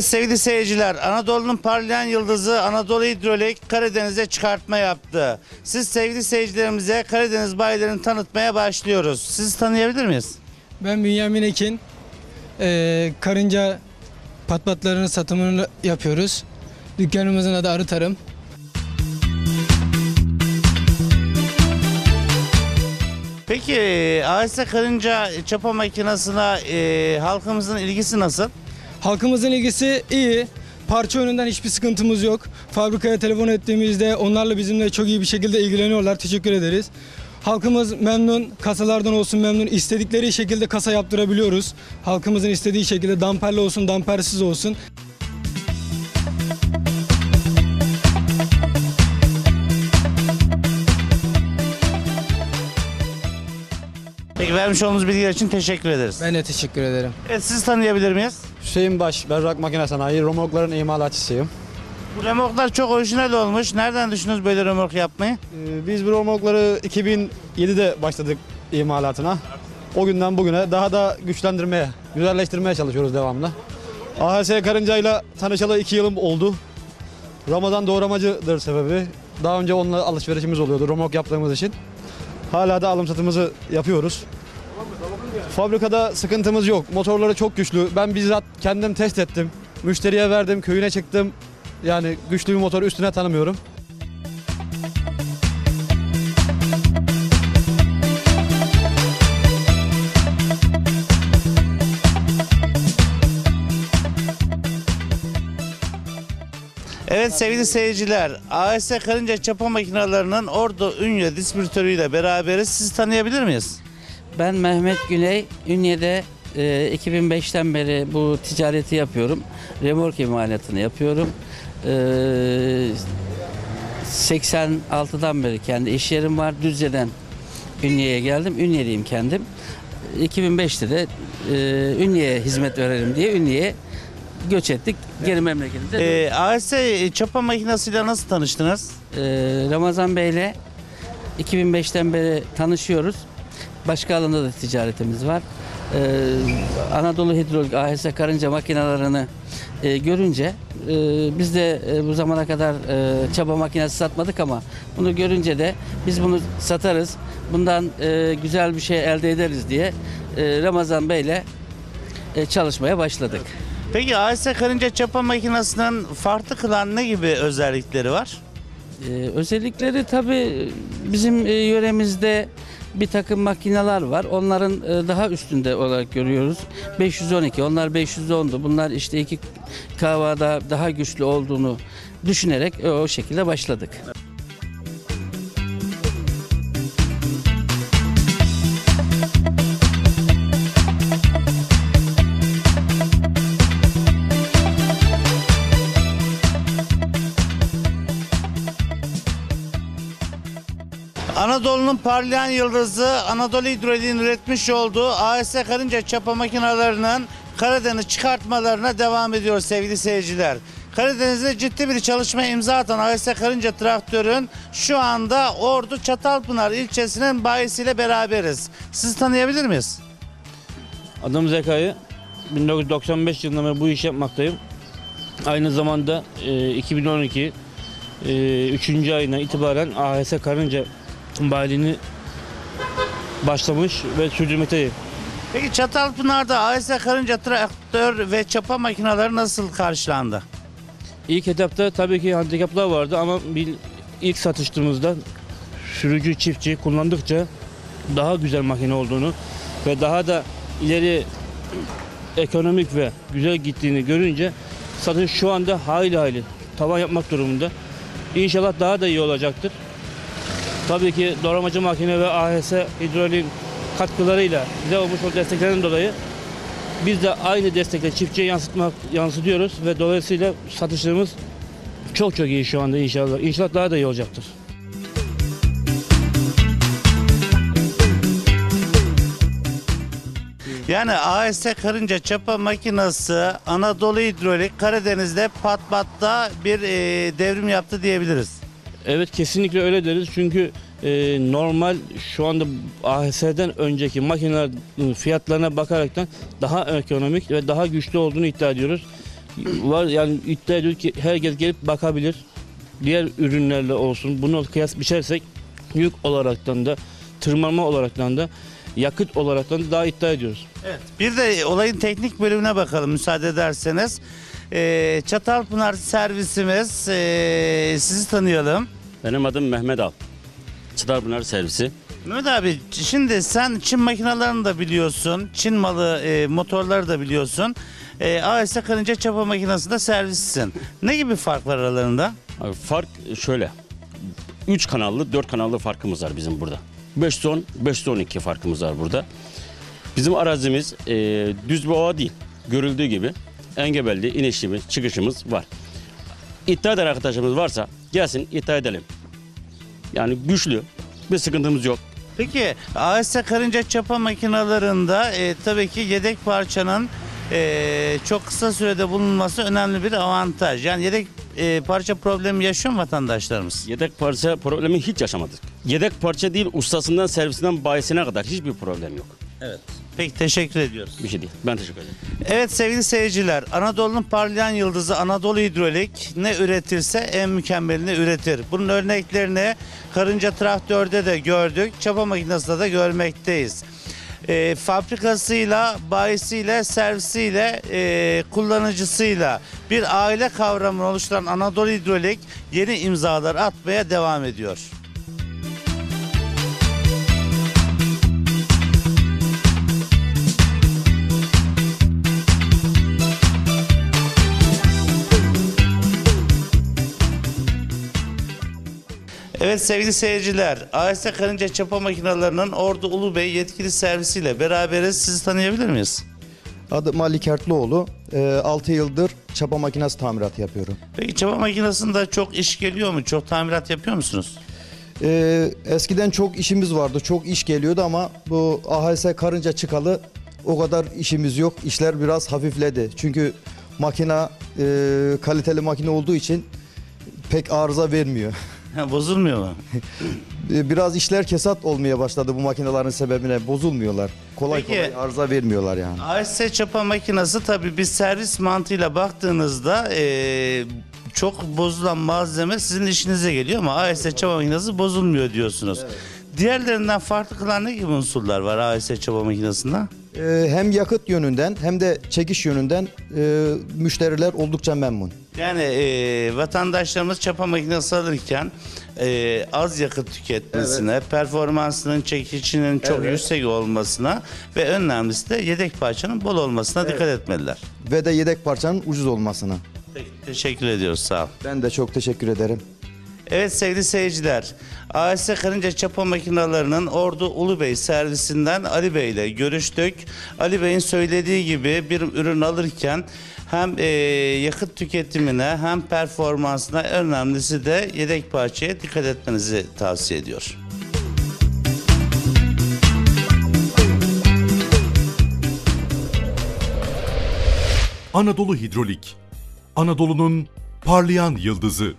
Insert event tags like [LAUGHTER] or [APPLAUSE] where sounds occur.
Evet sevgili seyirciler, Anadolu'nun parlayan yıldızı Anadolu Hidrolik Karadeniz'e çıkartma yaptı. Siz sevgili seyircilerimize Karadeniz bayilerini tanıtmaya başlıyoruz. Sizi tanıyabilir miyiz? Ben Bünyamin Ekin. Ee, karınca patpatlarının satımını yapıyoruz. Dükkanımızın adı Arı Tarım. Peki AS Karınca çapa makinesine e, halkımızın ilgisi nasıl? Halkımızın ilgisi iyi. Parça yönünden hiçbir sıkıntımız yok. Fabrikaya telefon ettiğimizde onlarla bizimle çok iyi bir şekilde ilgileniyorlar. Teşekkür ederiz. Halkımız memnun, kasalardan olsun memnun. İstedikleri şekilde kasa yaptırabiliyoruz. Halkımızın istediği şekilde damperli olsun, dampersiz olsun. Peki vermiş olduğunuz bilgiler için teşekkür ederiz. Ben de teşekkür ederim. Evet sizi tanıyabilir miyiz? Hüseyin Baş, Berrak Makine Sanayi, Romorkların imalatçısıyım. Bu remorklar çok orijinal olmuş. Nereden düşündünüz böyle remork yapmayı? Ee, Biz bu romorkları 2007'de başladık imalatına. O günden bugüne daha da güçlendirmeye, güzelleştirmeye çalışıyoruz devamlı. AHS Karınca'yla tanışalı 2 yılım oldu. Ramazan doğramacıdır sebebi. Daha önce onunla alışverişimiz oluyordu romork yaptığımız için. Hala da alım satımızı yapıyoruz. Fabrikada sıkıntımız yok. Motorları çok güçlü. Ben bizzat kendim test ettim. Müşteriye verdim, köyüne çıktım. Yani güçlü bir motor üstüne tanımıyorum. Evet sevgili seyirciler, AS Karınca çapa makinelerinin Ordu Ünye distribütörüyle beraberiz. Sizi tanıyabilir miyiz? Ben Mehmet Güney. Ünye'de e, 2005'ten beri bu ticareti yapıyorum. Remork imalatını yapıyorum. E, 86'dan beri kendi iş yerim var. Düzce'den Ünye'ye geldim. Ünye'liyim kendim. 2005'te de e, Ünye'ye hizmet verelim diye Ünye'ye göç ettik. Geri memleketimize. Ee, AS çapa makinesiyle nasıl tanıştınız? Ee, Ramazan Bey'le 2005'ten beri tanışıyoruz. Başka alanda da ticaretimiz var. Ee, Anadolu Hidrolik AHS karınca makinelerini e, görünce e, biz de e, bu zamana kadar e, çaba makinesi satmadık ama bunu görünce de biz bunu satarız. Bundan e, güzel bir şey elde ederiz diye e, Ramazan Bey'le e, çalışmaya başladık. Peki AS Karınca çapa makinesinin farklı kılan ne gibi özellikleri var? Ee, özellikleri tabii bizim e, yöremizde bir takım makineler var. Onların e, daha üstünde olarak görüyoruz. 512, onlar 510'du. Bunlar işte iki kavada daha güçlü olduğunu düşünerek e, o şekilde başladık. Anadolu'nun parlayan yıldızı Anadolu Hidrolik'in üretmiş olduğu AS Karınca çapa makinelerinin Karadeniz çıkartmalarına devam ediyor sevgili seyirciler. Karadeniz'de ciddi bir çalışma imza atan AS Karınca traktörün şu anda Ordu Çatalpınar ilçesinin bayisiyle beraberiz. Sizi tanıyabilir miyiz? Adım Zekai. 1995 yılında ben bu iş yapmaktayım. Aynı zamanda e, 2012 e, 3. ayına itibaren AHS Karınca bayiliğini başlamış ve sürdürmekteyim. Peki Çatalpınar'da AS Karınca traktör ve çapa makineleri nasıl karşılandı? İlk etapta tabii ki handikaplar vardı ama ilk satıştığımızda sürücü çiftçi kullandıkça daha güzel makine olduğunu ve daha da ileri ekonomik ve güzel gittiğini görünce satış şu anda hayli hayli tavan yapmak durumunda. İnşallah daha da iyi olacaktır. Tabii ki doğramacı makine ve AHS hidrolik katkılarıyla bize olmuş o desteklerden dolayı biz de aynı destekle çiftçiye yansıtmak yansıtıyoruz ve dolayısıyla satışlarımız çok çok iyi şu anda inşallah. İnşallah daha da iyi olacaktır. Yani AS Karınca çapa makinesi Anadolu Hidrolik Karadeniz'de Patbat'ta bir e, devrim yaptı diyebiliriz. Evet kesinlikle öyle deriz çünkü e, normal şu anda AHS'den önceki makinelerin fiyatlarına bakaraktan daha ekonomik ve daha güçlü olduğunu iddia ediyoruz. var yani iddia ediyor ki herkes gelip bakabilir. Diğer ürünlerle olsun bunu kıyas biçersek yük olaraktan da tırmanma olaraktan da yakıt olaraktan da daha iddia ediyoruz. Evet. Bir de olayın teknik bölümüne bakalım müsaade ederseniz. Ee, Çatalpınar servisimiz ee, sizi tanıyalım. Benim adım Mehmet Al. Çıdarpınar servisi. Mehmet abi şimdi sen Çin makinalarını da biliyorsun. Çin malı e, motorları da biliyorsun. E, AS Karınca çapa makinesinde servissin. Ne gibi fark var aralarında? Abi fark şöyle. 3 kanallı, 4 kanallı farkımız var bizim burada. 510, 512 farkımız var burada. Bizim arazimiz e, düz bir ova değil. Görüldüğü gibi engebelli inişimiz, çıkışımız var. İddia eden arkadaşımız varsa gelsin iddia edelim. Yani güçlü, bir sıkıntımız yok. Peki AS Karınca çapa makinalarında e, tabii ki yedek parçanın e, çok kısa sürede bulunması önemli bir avantaj. Yani yedek e, parça problemi yaşıyor mu vatandaşlarımız? Yedek parça problemi hiç yaşamadık. Yedek parça değil, ustasından, servisinden, bayisine kadar hiçbir problem yok. Peki teşekkür ediyoruz. Bir şey değil. Ben teşekkür ederim. Evet sevgili seyirciler, Anadolu'nun parlayan yıldızı Anadolu Hidrolik ne üretirse en mükemmelini üretir. Bunun örneklerini karınca traktörde de gördük, çapa makinesinde de görmekteyiz. Ee, fabrikasıyla, bayisiyle, servisiyle, e, kullanıcısıyla bir aile kavramını oluşturan Anadolu Hidrolik yeni imzalar atmaya devam ediyor. Evet sevgili seyirciler, AS Karınca Çapa Makinalarının Ordu Ulubey yetkili servisiyle beraberiz. Sizi tanıyabilir miyiz? Adım Ali Kertloğlu. 6 yıldır çapa makinesi tamiratı yapıyorum. Peki çapa makinesinde çok iş geliyor mu? Çok tamirat yapıyor musunuz? Ee, eskiden çok işimiz vardı, çok iş geliyordu ama bu AHS karınca çıkalı o kadar işimiz yok. İşler biraz hafifledi. Çünkü makina e, kaliteli makine olduğu için pek arıza vermiyor. [LAUGHS] Bozulmuyor mu? [LAUGHS] E, Biraz işler kesat olmaya başladı bu makinelerin sebebine. Bozulmuyorlar. Kolay Peki. kolay arıza vermiyorlar yani. AS çapa makinesi tabii bir servis mantığıyla baktığınızda eee, çok bozulan malzeme sizin işinize geliyor ama AS çapa makinesi bozulmuyor diyorsunuz. Diğerlerinden farklı kılan ne gibi unsurlar var AS çapa makinesinde? E, hem yakıt yönünden hem de çekiş yönünden e, müşteriler oldukça memnun. Yani eee, vatandaşlarımız çapa makinesi alırken eee, az yakıt tüketmesine, performansının çekicinin çok Evet. yüksek olmasına ve en önemlisi de yedek parçanın bol olmasına dikkat etmeliler. Ve de yedek parçanın ucuz olmasına. Peki, teşekkür ediyoruz sağ ol. Ben de çok teşekkür ederim. Evet sevgili seyirciler, AS Karınca Çapa Makinalarının Ordu Ulubey servisinden Ali Bey ile görüştük. Ali Bey'in söylediği gibi bir ürün alırken hem eee, yakıt tüketimine hem performansına önemlisi de yedek parçaya dikkat etmenizi tavsiye ediyor. Anadolu Hidrolik. Anadolu'nun parlayan yıldızı.